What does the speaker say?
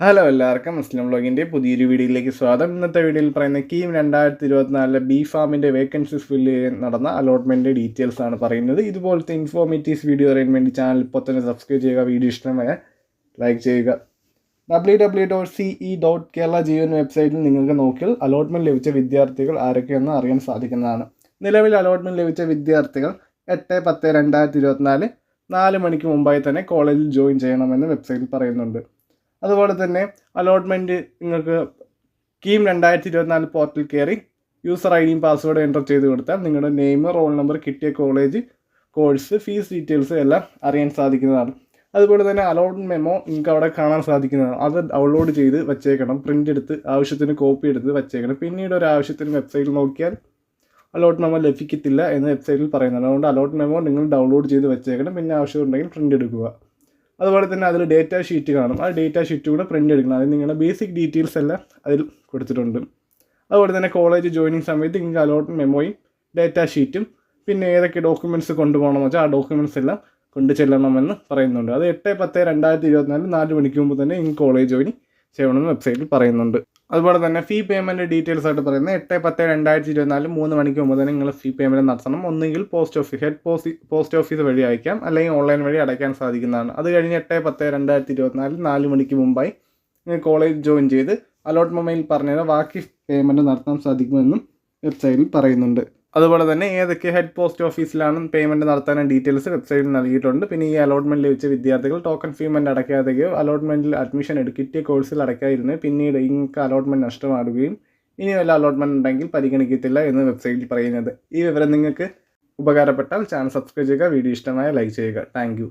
Hello എല്ലാവർക്കും മുസ്ലിം വ്ളോഗിന്റെ പുതിയൊരു വീഡിയോയിലേക്ക് സ്വാഗതം. ഇന്നത്തെ വീഡിയോയിൽ പറയുന്ന കീം രണ്ടായിരത്തി ഇരുപത്തിനാലിലെ ബി ഫാമിന്റെ വേക്കൻസീസ് ഫില്ല് നടന്ന അലോട്ട്മെന്റ് ഡീറ്റെയിൽസ് ആണ് പറയുന്നത്. ഇതുപോലത്തെ ഇൻഫോർമേറ്റീവ്സ് വീഡിയോ അറിയാൻ വേണ്ടി ചാനൽ ഇപ്പോൾ തന്നെ സബ്സ്ക്രൈബ് ചെയ്യുക. വീഡിയോ ഇഷ്ടമായ ലൈക്ക് ചെയ്യുക. W W dot C E dot Kerala ജീവൻ വെബ്സൈറ്റിൽ നിങ്ങൾക്ക് നോക്കിയാൽ അലോട്ട്മെന്റ് ലഭിച്ച വിദ്യാർത്ഥികൾ ആരൊക്കെയെന്ന് അറിയാൻ സാധിക്കുന്നതാണ്. നിലവിൽ അലോട്ട്മെന്റ് ലഭിച്ച വിദ്യാർത്ഥികൾ എട്ട് പത്ത് രണ്ടായിരത്തി ഇരുപത്തിനാല് നാല് മണിക്ക് മുമ്പായി തന്നെ കോളേജിൽ ജോയിൻ ചെയ്യണമെന്ന് വെബ്സൈറ്റിൽ പറയുന്നുണ്ട്. അതുപോലെ തന്നെ അലോട്ട്മെന്റ് നിങ്ങൾക്ക് കീം രണ്ടായിരത്തി ഇരുപത്തിനാല് പോർട്ടൽ കയറി യൂസർ ഐ ഡിയും പാസ്വേഡും എന്റർ ചെയ്ത് കൊടുത്താൽ നിങ്ങളുടെ നെയിം റോൾ നമ്പർ കിട്ടിയ കോളേജ് കോഴ്സ് ഫീസ് ഡീറ്റെയിൽസ് എല്ലാം അറിയാൻ സാധിക്കുന്നതാണ്. അതുപോലെ തന്നെ അലോട്ട് മെമ്മോ നിങ്ങൾക്ക് അവിടെ കാണാൻ സാധിക്കുന്നതാണ്. അത് ഡൗൺലോഡ് ചെയ്ത് വച്ചേക്കണം പ്രിന്റ് എടുത്ത് ആവശ്യത്തിന് കോപ്പി എടുത്ത് വച്ചേക്കണം. പിന്നീട് ഒരു ആവശ്യത്തിന് വെബ്സൈറ്റിൽ നോക്കിയാൽ അലോട്ട് മെമ്മോ ലഭിക്കത്തില്ല എന്ന് വെബ്സൈറ്റിൽ പറയുന്നുണ്ട്. അതുകൊണ്ട് അലോട്ട് മെമ്മോ നിങ്ങൾ ഡൗൺലോഡ് ചെയ്ത് വെച്ചേക്കണം. പിന്നെ ആവശ്യമുണ്ടെങ്കിൽ പ്രിന്റ് എടുക്കുക. അതുപോലെ തന്നെ അതിൽ ഡേറ്റ ഷീറ്റ് കാണും. ആ ഡേറ്റ ഷീറ്റ് കൂടെ പ്രിന്റ് എടുക്കണം. അതിൽ നിങ്ങളുടെ ബേസിക് ഡീറ്റെയിൽസ് എല്ലാം അതിൽ കൊടുത്തിട്ടുണ്ട്. അതുപോലെ തന്നെ കോളേജ് ജോയിനിങ് സമയത്ത് നിങ്ങൾക്ക് അലോട്ട് മെമ്മോയും ഡേറ്റ ഷീറ്റും പിന്നെ ഏതൊക്കെ ഡോക്യുമെന്റ്സ് കൊണ്ടുപോകണമെന്ന് വെച്ചാൽ ആ ഡോക്യുമെന്റ്സ് എല്ലാം കൊണ്ടു ചെല്ലണമെന്ന് പറയുന്നുണ്ട്. അത് എട്ട് പത്ത് രണ്ടായിരത്തി ഇരുപത്തിനാല് നാല് മണിക്ക് മുമ്പ് തന്നെ ഈ കോളേജ് ജോയിൻ ചെയ്യണമെന്ന് വെബ്സൈറ്റിൽ പറയുന്നുണ്ട്. അതുപോലെ തന്നെ ഫീ പേയ്മെന്റ് ഡീറ്റെയിൽസ് ആയിട്ട് പറയുന്നത് എട്ട് പത്ത് രണ്ടായിരത്തി ഇരുപത്തിനാല് മൂന്ന് മണിക്ക് മുമ്പ് തന്നെ നിങ്ങൾ ഫീ പേയ്മെന്റ് നടത്തണം. ഒന്നുകിൽ post office head post post office വഴി അയക്കാം. അല്ലെങ്കിൽ ഓൺലൈൻ വഴി അടയ്ക്കാൻ സാധിക്കുന്നതാണ്. അത് കഴിഞ്ഞ് എട്ട് പത്ത് രണ്ടായിരത്തി ഇരുപത്തിനാല് നാല് മണിക്ക് മുമ്പായി നിങ്ങൾ കോളേജ് ജോയിൻ ചെയ്ത് അലോട്ട് മൊബൈൽ പറഞ്ഞത് ബാക്കി പേയ്മെന്റ് നടത്താൻ സാധിക്കുമെന്നും വെബ്സൈറ്റിൽ പറയുന്നുണ്ട്. അതുപോലെ തന്നെ ഏതൊക്കെ ഹെഡ് പോസ്റ്റ് ഓഫീസിലാണ് പേയ്മെന്റ് നടത്താനും ഡീറ്റെയിൽസ് വെബ്സൈറ്റിൽ നൽകിയിട്ടുണ്ട്. പിന്നെ ഈ അലോട്ട്മെന്റ് ലഭിച്ച വിദ്യാർത്ഥികൾ ടോക്കൺ ഫീമെന്റ് അടയ്ക്കാതെയോ അലോട്ട്മെന്റിൽ അഡ്മിഷൻ എടുക്കിയ കോഴ്സിൽ അടയ്ക്കാതിരുന്ന് പിന്നീട് നിങ്ങൾക്ക് അലോട്ട്മെന്റ് നഷ്ടമാവുകയും ഇനി വല്ല അലോട്ട്മെന്റ് ഉണ്ടെങ്കിൽ പരിഗണിക്കത്തില്ല എന്ന് വെബ്സൈറ്റിൽ പറയുന്നത്. ഈ വിവരം നിങ്ങൾക്ക് ഉപകാരപ്പെട്ടാൽ ചാനൽ സബ്സ്ക്രൈബ് ചെയ്യുക വീഡിയോ ഇഷ്ടമായ ലൈക്ക് ചെയ്യുക. താങ്ക്